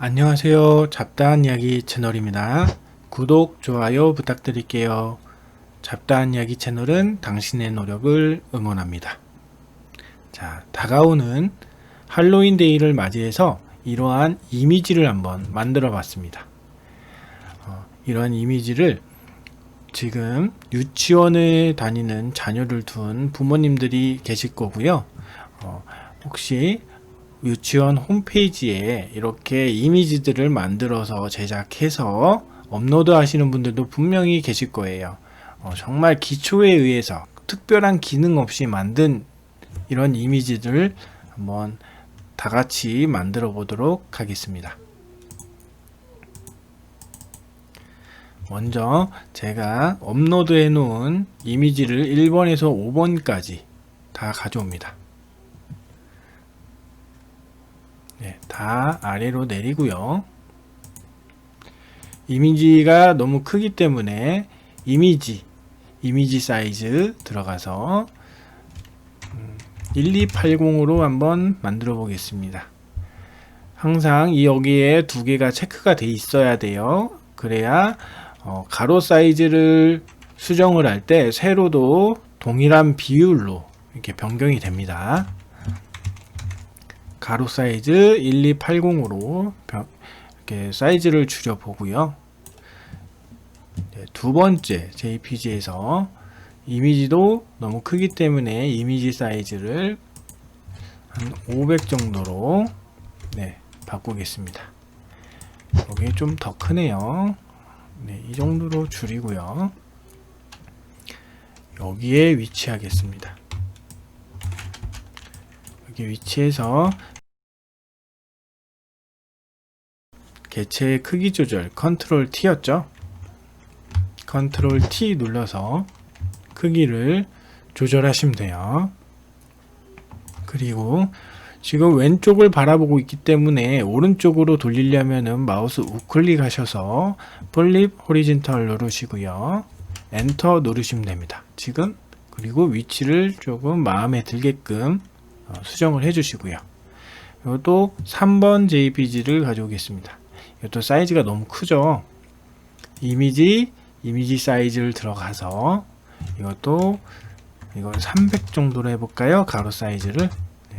안녕하세요. 잡다한 이야기 채널입니다. 구독, 좋아요 부탁드릴게요. 잡다한 이야기 채널은 당신의 노력을 응원합니다. 자, 다가오는 할로윈 데이를 맞이해서 이러한 이미지를 한번 만들어 봤습니다. 어, 이러한 이미지를 지금 유치원에 다니는 자녀를 둔 부모님들이 계실 거고요. 어, 혹시 유치원 홈페이지에 이렇게 이미지들을 만들어서 제작해서 업로드 하시는 분들도 분명히 계실 거예요. 어, 정말 기초에 의해서 특별한 기능 없이 만든 이런 이미지들을 한번 다 같이 만들어 보도록 하겠습니다. 먼저 제가 업로드해 놓은 이미지를 1번에서 5번까지 다 가져옵니다. 네, 다 아래로 내리고요. 이미지가 너무 크기 때문에 이미지, 이미지 사이즈 들어가서 1280으로 한번 만들어 보겠습니다. 항상 이 여기에 두 개가 체크가 돼 있어야 돼요. 그래야 어, 가로 사이즈를 수정을 할 때 세로도 동일한 비율로 이렇게 변경이 됩니다. 가로 사이즈 1280으로 이렇게 사이즈를 줄여 보고요. 네, 두 번째 JPG에서 이미지도 너무 크기 때문에 이미지 사이즈를 한 500 정도로 네, 바꾸겠습니다. 여기 좀 더 크네요. 네, 이 정도로 줄이고요. 여기에 위치하겠습니다. 여기 위치해서 개체의 크기 조절 컨트롤 T였죠. 컨트롤 T 눌러서 크기를 조절하시면 돼요. 그리고 지금 왼쪽을 바라보고 있기 때문에 오른쪽으로 돌리려면은 마우스 우클릭 하셔서 플립 호리진털 누르시고요. 엔터 누르시면 됩니다. 지금 그리고 위치를 조금 마음에 들게끔 어, 수정을 해 주시고요. 이것도 3번 JPG를 가져오겠습니다. 이것도 사이즈가 너무 크죠. 이미지, 이미지 사이즈를 들어가서 이것도 이걸 300 정도로 해볼까요? 가로 사이즈를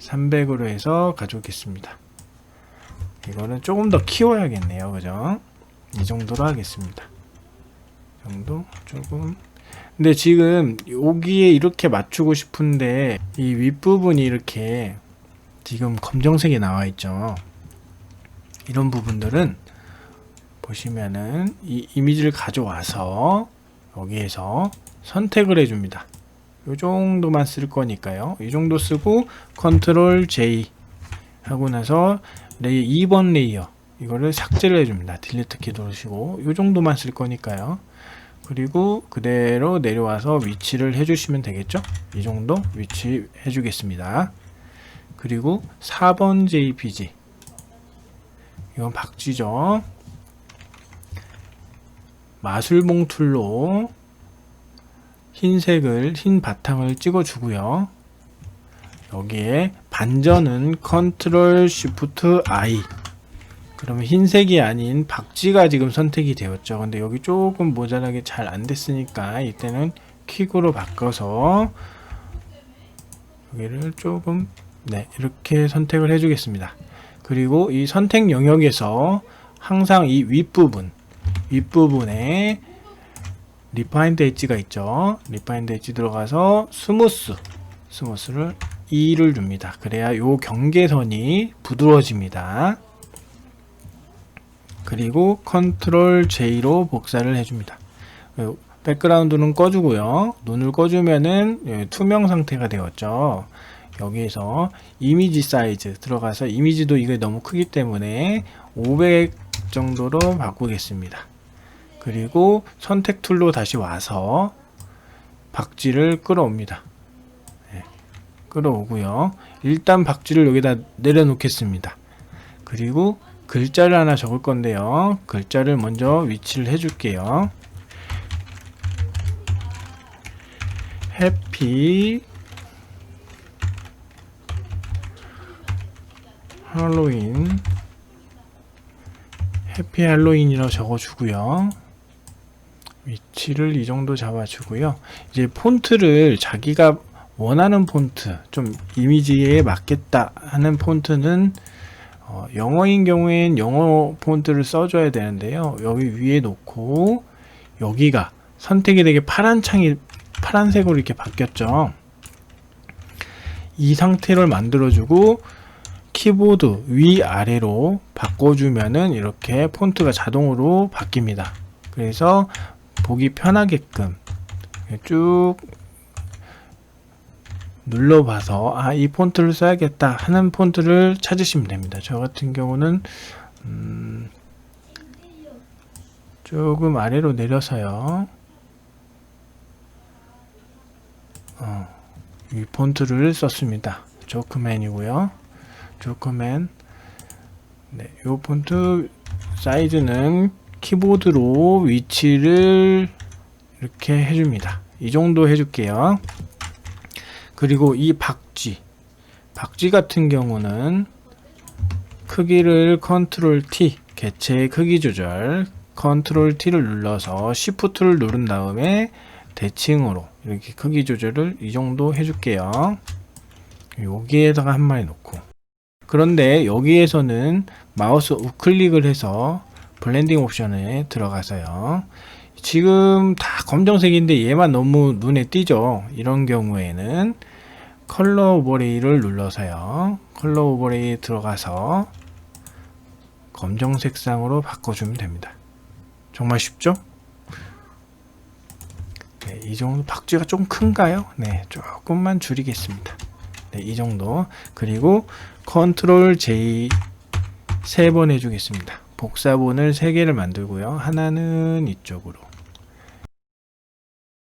300으로 해서 가져오겠습니다. 이거는 조금 더 키워야겠네요. 그죠? 이 정도로 하겠습니다. 이 정도 조금 근데 지금 여기에 이렇게 맞추고 싶은데 이 윗부분이 이렇게 지금 검정색이 나와 있죠. 이런 부분들은 보시면은 이 이미지를 가져와서 여기에서 선택을 해줍니다. 이 정도만 쓸 거니까요. 이 정도 쓰고 컨트롤 J 하고 나서 레이 2번 레이어 이거를 삭제를 해줍니다. 딜리트 키 누르시고 이 정도만 쓸 거니까요. 그리고 그대로 내려와서 위치를 해주시면 되겠죠? 이 정도 위치 해주겠습니다. 그리고 4번 JPG 이건 박쥐죠. 마술봉 툴로 흰색을 흰 바탕을 찍어 주고요. 여기에 반전은 컨트롤 쉬프트 I 그러면 흰색이 아닌 박쥐가 지금 선택이 되었죠. 근데 여기 조금 모자라게 잘 안 됐으니까 이때는 킥으로 바꿔서 여기를 조금 네 이렇게 선택을 해주겠습니다. 그리고 이 선택 영역에서 항상 이 윗부분 윗부분에 리파인드 엣지가 있죠. 리파인드 엣지 들어가서 스무스 스무스를 2를 줍니다. 그래야 요 경계선이 부드러워집니다. 그리고 컨트롤 J로 복사를 해줍니다. 백그라운드는 꺼주고요. 눈을 꺼주면은 예, 투명 상태가 되었죠. 여기에서 이미지 사이즈 들어가서 이미지도 이게 너무 크기 때문에 500 정도로 바꾸겠습니다. 그리고 선택 툴로 다시 와서 박쥐를 끌어옵니다. 네, 끌어오고요. 일단 박쥐를 여기다 내려놓겠습니다. 그리고 글자를 하나 적을 건데요. 글자를 먼저 위치를 해줄게요. 해피 할로윈 해피 할로윈이라고 적어주고요. 위치를 이 정도 잡아주고요. 이제 폰트를 자기가 원하는 폰트, 좀 이미지에 맞겠다 하는 폰트는 어, 영어인 경우엔 영어 폰트를 써줘야 되는데요. 여기 위에 놓고 여기가 선택이 되게 파란 창이 파란색으로 이렇게 바뀌었죠. 이 상태를 만들어주고 키보드 위아래로 바꿔주면은 이렇게 폰트가 자동으로 바뀝니다. 그래서 보기 편하게끔 쭉 눌러봐서 아 이 폰트를 써야겠다 하는 폰트를 찾으시면 됩니다. 저 같은 경우는 음, 조금 아래로 내려서요. 어, 이 폰트를 썼습니다. 조크맨이고요. 조크맨 네, 이 폰트 사이즈는 키보드로 위치를 이렇게 해줍니다. 이 정도 해줄게요. 그리고 이 박쥐 박쥐 같은 경우는 크기를 컨트롤 T 개체의 크기 조절 컨트롤 T를 눌러서 Shift를 누른 다음에 대칭으로 이렇게 크기 조절을 이 정도 해줄게요. 여기에다가 한 마리 놓고 그런데 여기에서는 마우스 우클릭을 해서 블렌딩 옵션에 들어가서요. 지금 다 검정색인데 얘만 너무 눈에 띄죠. 이런 경우에는 컬러 오버레이를 눌러서요. 컬러 오버레이 들어가서 검정 색상으로 바꿔주면 됩니다. 정말 쉽죠? 네, 이 정도 박쥐가 좀 큰가요? 네, 조금만 줄이겠습니다. 네, 이 정도. 그리고 컨트롤 J 세 번 해주겠습니다. 복사본을 세 개를 만들고요. 하나는 이쪽으로.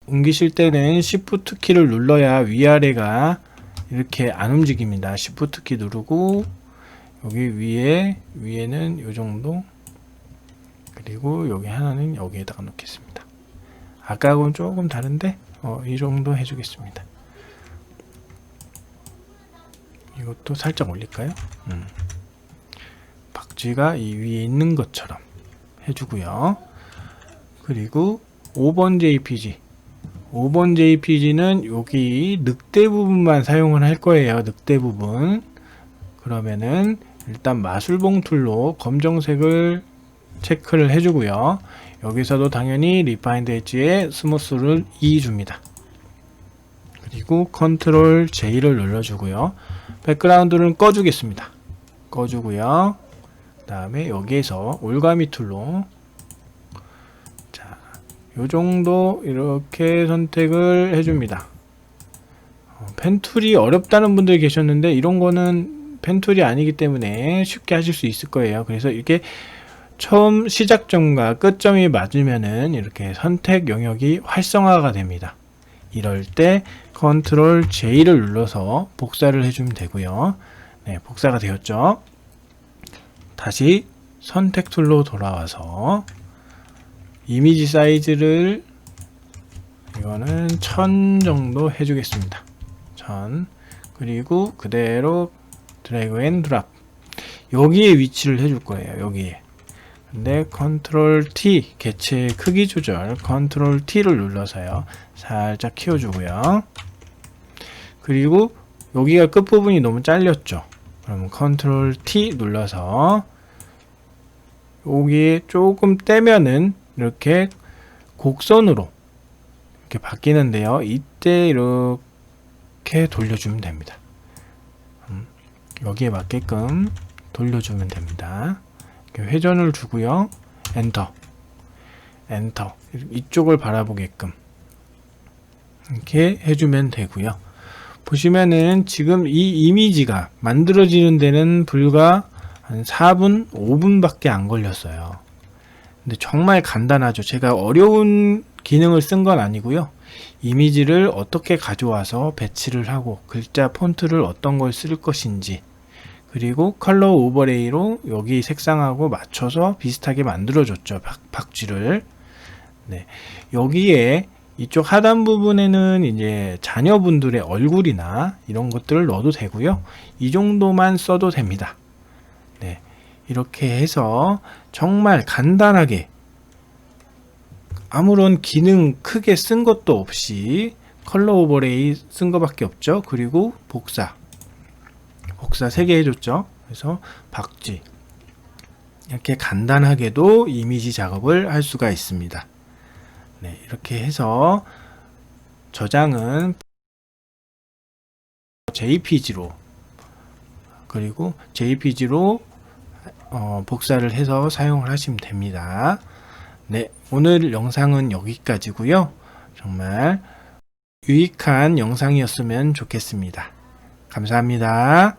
옮기실 때는 Shift 키를 눌러야 위아래가 이렇게 안 움직입니다. Shift 키 누르고 여기 위에 위에는 이 정도 그리고 여기 하나는 여기에다가 놓겠습니다. 아까하고는 조금 다른데 어, 이 정도 해주겠습니다. 이것도 살짝 올릴까요? 음. 박쥐가 이 위에 있는 것처럼 해주고요. 그리고 5번 JPG 5번 JPG는 여기 늑대 부분만 사용을 할 거예요. 늑대 부분. 그러면은 일단 마술봉 툴로 검정색을 체크를 해주고요. 여기서도 당연히 리파인드 엣지에 스무스를 2 줍니다. 그리고 컨트롤 J를 눌러주고요. 백그라운드를 꺼주겠습니다. 꺼주고요. 그 다음에 여기에서 올가미 툴로 자, 요 정도 이렇게 선택을 해줍니다. 어, 펜툴이 어렵다는 분들이 계셨는데 이런 거는 펜툴이 아니기 때문에 쉽게 하실 수 있을 거예요. 그래서 이렇게 처음 시작점과 끝점이 맞으면은 이렇게 선택 영역이 활성화가 됩니다. 이럴 때 컨트롤 J를 눌러서 복사를 해주면 되고요. 네, 복사가 되었죠. 다시 선택 툴로 돌아와서 이미지 사이즈를 이거는 1000 정도 해주겠습니다. 1000 그리고 그대로 드래그 앤 드랍 여기에 위치를 해줄 거예요. 여기에 근데 컨트롤 T 개체 크기 조절 컨트롤 T를 눌러서요. 살짝 키워주고요. 그리고 여기가 끝부분이 너무 잘렸죠. 그러면 컨트롤 T 눌러서 여기에 조금 떼면은 이렇게 곡선으로 이렇게 바뀌는데요. 이때 이렇게 돌려주면 됩니다. 음, 여기에 맞게끔 돌려주면 됩니다. 회전을 주고요. 엔터. 엔터. 이쪽을 바라보게끔 이렇게 해주면 되고요. 보시면은 지금 이 이미지가 만들어지는 데는 불과 한 4분, 5분밖에 안 걸렸어요. 근데 정말 간단하죠. 제가 어려운 기능을 쓴 건 아니고요. 이미지를 어떻게 가져와서 배치를 하고 글자 폰트를 어떤 걸 쓸 것인지 그리고 컬러 오버레이로 여기 색상하고 맞춰서 비슷하게 만들어줬죠. 박, 박쥐를. 네. 여기에 이쪽 하단 부분에는 이제 자녀분들의 얼굴이나 이런 것들을 넣어도 되고요. 이 정도만 써도 됩니다. 네. 이렇게 해서 정말 간단하게 아무런 기능 크게 쓴 것도 없이 컬러 오버레이 쓴 것밖에 없죠. 그리고 복사. 복사 3개 해줬죠. 그래서 박쥐. 이렇게 간단하게도 이미지 작업을 할 수가 있습니다. 네, 이렇게 해서 저장은 JPG로 그리고 JPG로 어, 복사를 해서 사용을 하시면 됩니다. 네, 오늘 영상은 여기까지고요. 정말 유익한 영상이었으면 좋겠습니다. 감사합니다.